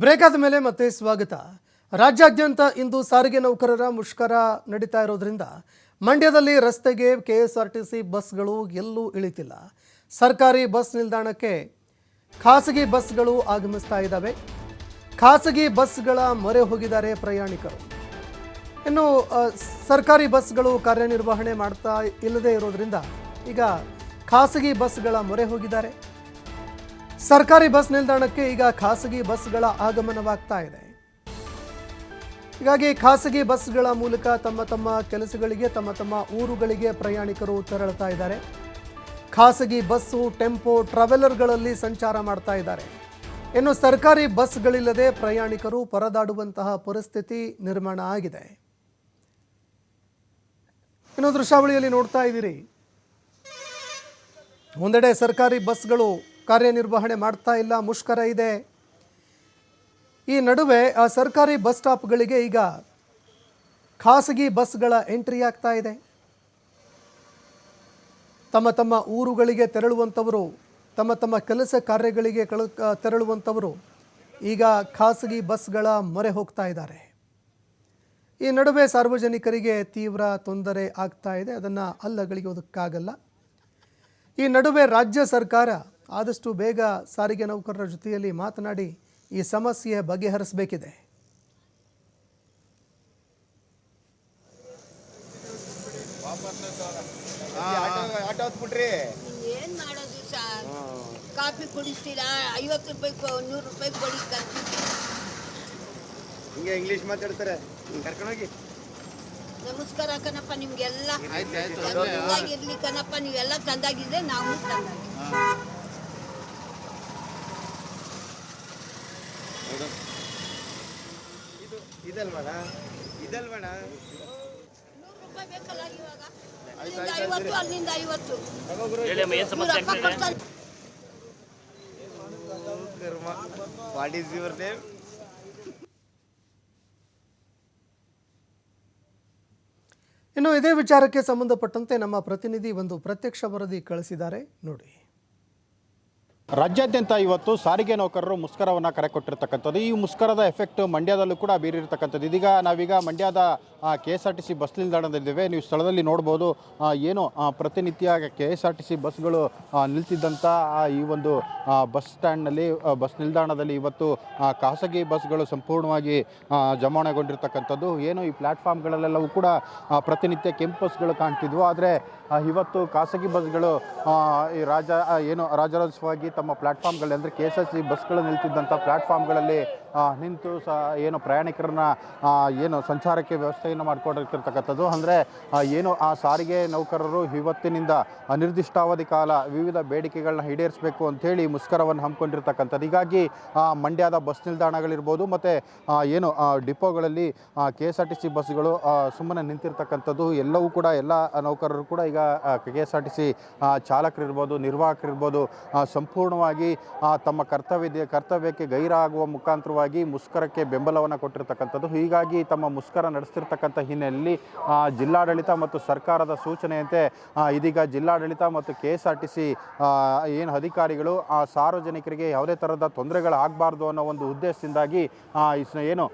Break ಆದ ಮೇಲೆ ಮತ್ತೆ ಸ್ವಾಗತ. ರಾಜ್ಯಾದ್ಯಂತ ಇಂದು ಸಾರಿಗೆ ನೌಕರರ ಮುಷ್ಕರ ನಡೀತಾ ಇರೋದ್ರಿಂದ ಮಂಡ್ಯದಲ್ಲಿ ರಸ್ತೆಗೆ K S R T C ಬಸ್ಗಳು ಎಲ್ಲೂ ಇಳಿತಿಲ್ಲ. ಸರ್ಕಾರಿ ಬಸ್ ನಿಲ್ದಾಣಕ್ಕೆ ಖಾಸಗಿ ಬಸ್ಗಳು ಆಗಮಿಸ್ತಾ ಇದ್ದಾವೆ. ಖಾಸಗಿ ಬಸ್ಗಳ ಮೊರೆ ಹೋಗಿದ್ದಾರೆ ಪ್ರಯಾಣಿಕರು. ಇನ್ನು ಸರ್ಕಾರಿ ಬಸ್ಗಳು ಕಾರ್ಯನಿರ್ವಹಣೆ ಮಾಡ್ತಾ ಇಲ್ಲದೆ ಇರೋದ್ರಿಂದ ಈಗ ಖಾಸಗಿ ಬಸ್ಗಳ ಮೊರೆ ಹೋಗಿದ್ದಾರೆ. ಸರ್ಕಾರಿ ಬಸ್ ನಿಲ್ದಾಣಕ್ಕೆ ಈಗ ಖಾಸಗಿ ಬಸ್ಗಳ ಆಗಮನವಾಗ್ತಾ ಇದೆ. ಹೀಗಾಗಿ ಖಾಸಗಿ ಬಸ್ಗಳ ಮೂಲಕ ತಮ್ಮ ತಮ್ಮ ಕೆಲಸಗಳಿಗೆ, ತಮ್ಮ ತಮ್ಮ ಊರುಗಳಿಗೆ ಪ್ರಯಾಣಿಕರು ತೆರಳುತ್ತಾ ಇದ್ದಾರೆ. ಖಾಸಗಿ ಬಸ್ಸು, ಟೆಂಪೋ, ಟ್ರಾವೆಲರ್ಗಳಲ್ಲಿ ಸಂಚಾರ ಮಾಡ್ತಾ ಇದ್ದಾರೆ. ಇನ್ನು ಸರ್ಕಾರಿ ಬಸ್ಗಳಿಲ್ಲದೆ ಪ್ರಯಾಣಿಕರು ಪರದಾಡುವಂತಹ ಪರಿಸ್ಥಿತಿ ನಿರ್ಮಾಣ ಆಗಿದೆ. ಇನ್ನು ದೃಶ್ಯಾವಳಿಯಲ್ಲಿ ನೋಡ್ತಾ ಇದ್ದೀರಿ. ಒಂದೆಡೆ ಸರ್ಕಾರಿ ಬಸ್ಗಳು ಕಾರ್ಯನಿರ್ವಹಣೆ ಮಾಡ್ತಾ ಇಲ್ಲ, ಮುಷ್ಕರ ಇದೆ. ಈ ನಡುವೆ ಆ ಸರ್ಕಾರಿ ಬಸ್ ಸ್ಟಾಪ್ಗಳಿಗೆ ಈಗ ಖಾಸಗಿ ಬಸ್ಗಳ ಎಂಟ್ರಿ ಆಗ್ತಾ ಇದೆ. ತಮ್ಮ ತಮ್ಮ ಊರುಗಳಿಗೆ ತೆರಳುವಂಥವರು ತಮ್ಮ ತಮ್ಮ ಕೆಲಸ ಕಾರ್ಯಗಳಿಗೆ ಕಳ ತೆರಳುವಂಥವರು ಈಗ ಖಾಸಗಿ ಬಸ್ಗಳ ಮೊರೆ ಹೋಗ್ತಾ ಇದ್ದಾರೆ. ಈ ನಡುವೆ ಸಾರ್ವಜನಿಕರಿಗೆ ತೀವ್ರ ತೊಂದರೆ ಆಗ್ತಾ ಇದೆ. ಅದನ್ನು ಅಲ್ಲಗಳಿಗೋದಕ್ಕಾಗಲ್ಲ ಈ ನಡುವೆ ರಾಜ್ಯ ಸರ್ಕಾರ ಆದಷ್ಟು ಬೇಗ ಸಾರಿಗೆ ನೌಕರರ ಜೊತೆಯಲ್ಲಿ ಮಾತನಾಡಿ ಈ ಸಮಸ್ಯೆ ಬಗೆಹರಿಸಬೇಕಿದೆ. ಏನ್ ಮಾಡೋದು ಸರ್? ಕಾಫಿ ಕುಡಿಸ್ತೀರಾ? ಐವತ್ತು ರೂಪಾಯಿ ನೂರು ರೂಪಾಯಿ ಕೊಡಿ ಹಿಂಗೆ ಇಂಗ್ಲೀಷ್ ಮಾತಾಡ್ತಾರೆ. ಕರ್ಕೊಂಡೋಗಿ ನಮಸ್ಕಾರ ಕಣಪ್ಪ ನಿಮ್ಗೆಲ್ಲ ಚೆನ್ನಾಗಿರ್ಲಿ ಕಣಪ್ಪ ನೀವೆಲ್ಲ ತಂದಾಗಿದ್ರೆ ನಾವು ತಂದಾಗಿ ಇದು ಇದಲ್ವಣ ಇದಲ್ವಣ ನೂರು ರೂಪಾಯಿ ಬೇಕಲ್ಲ ಇವಾಗ ಅಲ್ಲಿಂದ ಐವತ್ತು ಅಲ್ಲಿಂದ ಐವತ್ತು ಹೇಳಿಯಮ್ಮ ಏನು ಸಮಸ್ಯೆ ಇವ್ರಪ್ಪ ಆಗ್ತಿದೆ ಕೊಡ್ತಾನೆ ಕರ್ಮ ವಾಟ್ ಈಸ್ ಯುವರ್ ನೇಮ್ ಇನ್ನು ಇದೇ ವಿಚಾರಕ್ಕೆ ಸಂಬಂಧಪಟ್ಟಂತೆ ನಮ್ಮ ಪ್ರತಿನಿಧಿ ಒಂದು ಪ್ರತ್ಯಕ್ಷ ವರದಿ ಕಳಿಸಿದ್ದಾರೆ. ನೋಡಿ. ರಾಜ್ಯಾದ್ಯಂತ ಇವತ್ತು ಸಾರಿಗೆ ನೌಕರರು ಮುಷ್ಕರವನ್ನು ಕರೆ ಕೊಟ್ಟಿರ್ತಕ್ಕಂಥದ್ದು. ಈ ಮುಷ್ಕರದ ಎಫೆಕ್ಟ್ ಮಂಡ್ಯದಲ್ಲೂ ಕೂಡ ಬೀರಿರ್ತಕ್ಕಂಥದ್ದು. ಇದೀಗ ನಾವೀಗ ಮಂಡ್ಯದ K S R T C bus ನಿಲ್ದಾಣದಲ್ಲಿದ್ದೇವೆ ನೀವು ಸ್ಥಳದಲ್ಲಿ ನೋಡ್ಬೋದು ಏನು ಪ್ರತಿನಿತ್ಯ K S R T C ಬಸ್ಗಳು ನಿಲ್ತಿದ್ದಂಥ ಈ ಒಂದು ಬಸ್ ಸ್ಟ್ಯಾಂಡ್ನಲ್ಲಿ ಬಸ್ ನಿಲ್ದಾಣದಲ್ಲಿ ಇವತ್ತು ಖಾಸಗಿ ಬಸ್ಗಳು ಸಂಪೂರ್ಣವಾಗಿ ಜಮಾವಣೆಗೊಂಡಿರ್ತಕ್ಕಂಥದ್ದು ಏನು ಈ ಪ್ಲ್ಯಾಟ್ಫಾರ್ಮ್ಗಳಲ್ಲೆಲ್ಲವೂ ಕೂಡ ಪ್ರತಿನಿತ್ಯ ಕೆಂಪು ಬಸ್ಗಳು ಕಾಣ್ತಿದ್ವು. ಆದರೆ ಇವತ್ತು ಖಾಸಗಿ ಬಸ್ಗಳು ಈ ರಾಜ ಏನು ರಾಜರಾಜಸ್ವವಾಗಿ ತಮ್ಮ ಪ್ಲಾಟ್ಫಾರ್ಮ್ಗಳಲ್ಲಿ ಅಂದರೆ ಕೆ ಎಸ್ ಆರ್ ಸಿ ಬಸ್ಗಳು ನಿಲ್ತಿದ್ದಂಥ ಪ್ಲಾಟ್ಫಾರ್ಮ್ಗಳಲ್ಲಿ ನಿಂತು ಸಹ ಏನು ಪ್ರಯಾಣಿಕರನ್ನ ಏನು ಸಂಚಾರಕ್ಕೆ ವ್ಯವಸ್ಥೆಯನ್ನು ಮಾಡಿಕೊಂಡಿರ್ತಕ್ಕಂಥದ್ದು. ಅಂದರೆ ಏನು ಆ ಸಾರಿಗೆ ನೌಕರರು ಇವತ್ತಿನಿಂದ ಅನಿರ್ದಿಷ್ಟಾವಧಿ ಕಾಲ ವಿವಿಧ ಬೇಡಿಕೆಗಳನ್ನ ಈಡೇರಿಸಬೇಕು ಅಂಥೇಳಿ ಮುಷ್ಕರವನ್ನು ಹಮ್ಮಿಕೊಂಡಿರ್ತಕ್ಕಂಥದ್ದು. ಹೀಗಾಗಿ ಮಂಡ್ಯದ ಬಸ್ ನಿಲ್ದಾಣಗಳಿರ್ಬೋದು, ಮತ್ತು ಏನು ಡಿಪೋಗಳಲ್ಲಿ K S R T C ಬಸ್ಗಳು ಸುಮ್ಮನೆ ನಿಂತಿರ್ತಕ್ಕಂಥದ್ದು. ಎಲ್ಲವೂ ಕೂಡ ಎಲ್ಲ ನೌಕರರು ಕೂಡ ಈಗ K S R T C ಚಾಲಕರಿರ್ಬೋದು, ನಿರ್ವಾಹಕರಿರ್ಬೋದು ಸಂಪೂರ್ಣವಾಗಿ ತಮ್ಮ ಕರ್ತವ್ಯ ಕರ್ತವ್ಯಕ್ಕೆ ಗೈರಾಗುವ ಮುಖಾಂತರವಾಗಿ ಮುಷ್ಕರಕ್ಕೆ ಬೆಂಬಲವನ್ನು ಕೊಟ್ಟಿರ್ತಕ್ಕಂಥದ್ದು. ಹೀಗಾಗಿ ತಮ್ಮ ಮುಷ್ಕರ ನಡೆಸ್ತಿರ್ತಕ್ಕಂಥ ಹಿನ್ನೆಲೆಯಲ್ಲಿ ಜಿಲ್ಲಾಡಳಿತ ಮತ್ತು ಸರ್ಕಾರದ ಸೂಚನೆಯಂತೆ ಇದೀಗ ಜಿಲ್ಲಾಡಳಿತ ಮತ್ತು ಕೆ ಎಸ್ ಏನು ಅಧಿಕಾರಿಗಳು, ಆ, ಸಾರ್ವಜನಿಕರಿಗೆ ಯಾವುದೇ ಥರದ ತೊಂದರೆಗಳಾಗಬಾರ್ದು ಅನ್ನೋ ಒಂದು ಉದ್ದೇಶದಿಂದಾಗಿ ಏನು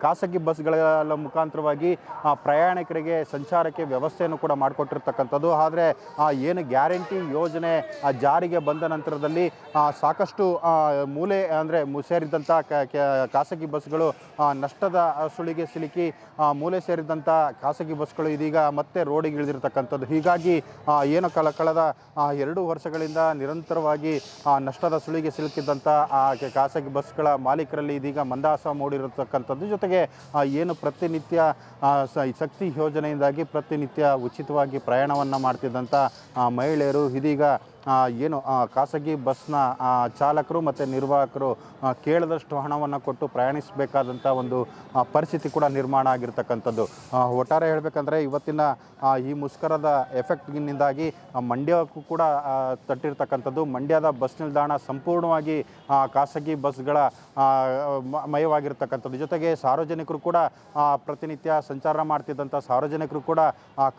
ಖಾಸಗಿ ಬಸ್ಗಳ ಮುಖಾಂತರವಾಗಿ ಪ್ರಯಾಣಿಕರಿಗೆ ಸಂಚಾರಕ್ಕೆ ವ್ಯವಸ್ಥೆಯನ್ನು ಕೂಡ ಮಾಡಿಕೊಟ್ಟಿರ್ತಕ್ಕಂಥದ್ದು. ಆದರೆ ಏನು ಗ್ಯಾರಂಟಿ ಯೋಜನೆ ಜಾರಿಗೆ ಬಂದ ನಂತರದಲ್ಲಿ ಸಾಕಷ್ಟು ಮೂಲೆ, ಅಂದರೆ ಸೇರಿದಂಥ ಕ- ಖಾಸಗಿ ಬಸ್ಗಳು ನಷ್ಟದ ಸುಳಿಗೆ ಸಿಲುಕಿ ಮೂಲೆ ಸೇರಿದಂಥ ಖಾಸಗಿ ಬಸ್ಗಳು ಇದೀಗ ಮತ್ತೆ ರೋಡಿಗೆ ಇಳಿದಿರ್ತಕ್ಕಂಥದ್ದು. ಹೀಗಾಗಿ ಏನು ಕಲ ಕಳೆದ ಎರಡು ವರ್ಷಗಳಿಂದ ನಿರಂತರವಾಗಿ ನಷ್ಟದ ಸುಳಿಗೆ ಸಿಲುಕಿದ್ದಂಥ ಖಾಸಗಿ ಬಸ್ಗಳ ಮಾಲೀಕರಲ್ಲಿ ಇದೀಗ ಮಂದಾಸ ಮೂಡಿರತಕ್ಕಂಥದ್ದು. ಜೊತೆಗೆ ಏನು ಪ್ರತಿನಿತ್ಯ ಶಕ್ತಿ ಯೋಜನೆಯಿಂದಾಗಿ ಪ್ರತಿನಿತ್ಯ ಉಚಿತವಾಗಿ ಪ್ರಯಾಣವನ್ನು ಮಾಡ್ತಿದ್ದಂಥ ಮಹಿಳೆಯರು ಇದೀಗ ಏನು ಖಾಸಗಿ ಬಸ್ನ ಚಾಲಕರು ಮತ್ತು ನಿರ್ವಾಹಕರು ಕೇಳದಷ್ಟು ಹಣವನ್ನು ಕೊಟ್ಟು ಪ್ರಯಾಣಿಸಬೇಕಾದಂಥ ಒಂದು ಪರಿಸ್ಥಿತಿ ಕೂಡ ನಿರ್ಮಾಣ ಆಗಿರ್ತಕ್ಕಂಥದ್ದು. ಒಟ್ಟಾರೆ ಹೇಳಬೇಕಂದ್ರೆ ಇವತ್ತಿನ ಈ ಮುಷ್ಕರದ ಎಫೆಕ್ಟ್ನಿಂದಾಗಿ ಮಂಡ್ಯಕ್ಕೂ ಕೂಡ ತಟ್ಟಿರ್ತಕ್ಕಂಥದ್ದು. ಮಂಡ್ಯದ ಬಸ್ ನಿಲ್ದಾಣ ಸಂಪೂರ್ಣವಾಗಿ ಖಾಸಗಿ ಬಸ್ಗಳ ಮಯವಾಗಿರ್ತಕ್ಕಂಥದ್ದು. ಜೊತೆಗೆ ಸಾರ್ವಜನಿಕರು ಕೂಡ ಪ್ರತಿನಿತ್ಯ ಸಂಚಾರ ಮಾಡ್ತಿದ್ದಂಥ ಸಾರ್ವಜನಿಕರು ಕೂಡ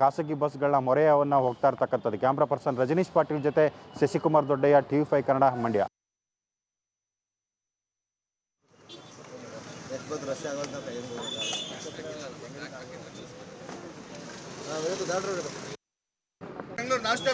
ಖಾಸಗಿ ಬಸ್ಗಳನ್ನ ಮೊರೆಯವನ್ನು ಹೋಗ್ತಾ ಇರ್ತಕ್ಕಂಥದ್ದು. ಕ್ಯಾಮ್ರಾ ಪರ್ಸನ್ ರಜನೀಶ್ ಪಾಟೀಲ್ ಜೊತೆ Shashikumar Doddaiah T V five Kannada Mandya ಇವತ್ತು ರಶ್ ಆಗೋದು ನಾವು ಕೈ ಬೆಂಗಳೂರು ನಾಷ್ಟ